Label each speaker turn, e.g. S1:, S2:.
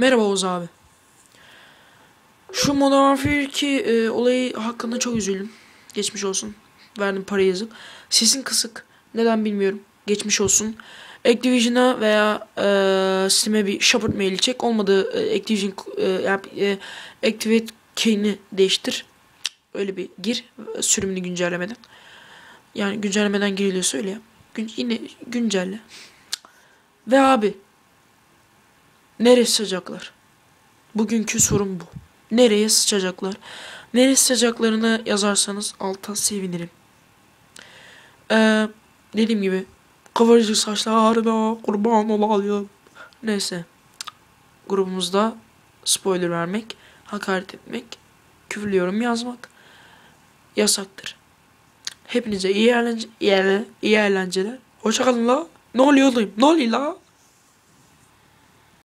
S1: Merhaba Oğuz abi. Şu Modern Warfare 2 e, olayı hakkında çok üzüldüm. Geçmiş olsun. Verdim para yazıp. Sesin kısık. Neden bilmiyorum. Geçmiş olsun. Activision'a veya e, Steam'e bir shopper maili çek. Olmadı e, Activision e, e, Activate key'ini değiştir. Öyle bir gir sürümünü güncellemeden. Yani güncellemeden giriliyorsa öyle yap. Gün, yine güncelle. Ve abi Nereye sıçacaklar? Bugünkü sorun bu. Nereye sıçacaklar? Nereye sıçacaklarını yazarsanız alta sevinirim. Ee, dediğim gibi kıvırcık saçlarına kurban olayım. Neyse. Grubumuzda spoiler vermek, hakaret etmek, küfürlü yorum yazmak yasaktır. Hepinize iyi eğlence, iyi, iyi eğlenceler. Hoşçakalın la. Ne oluyor oğlum? Ne oluyor la?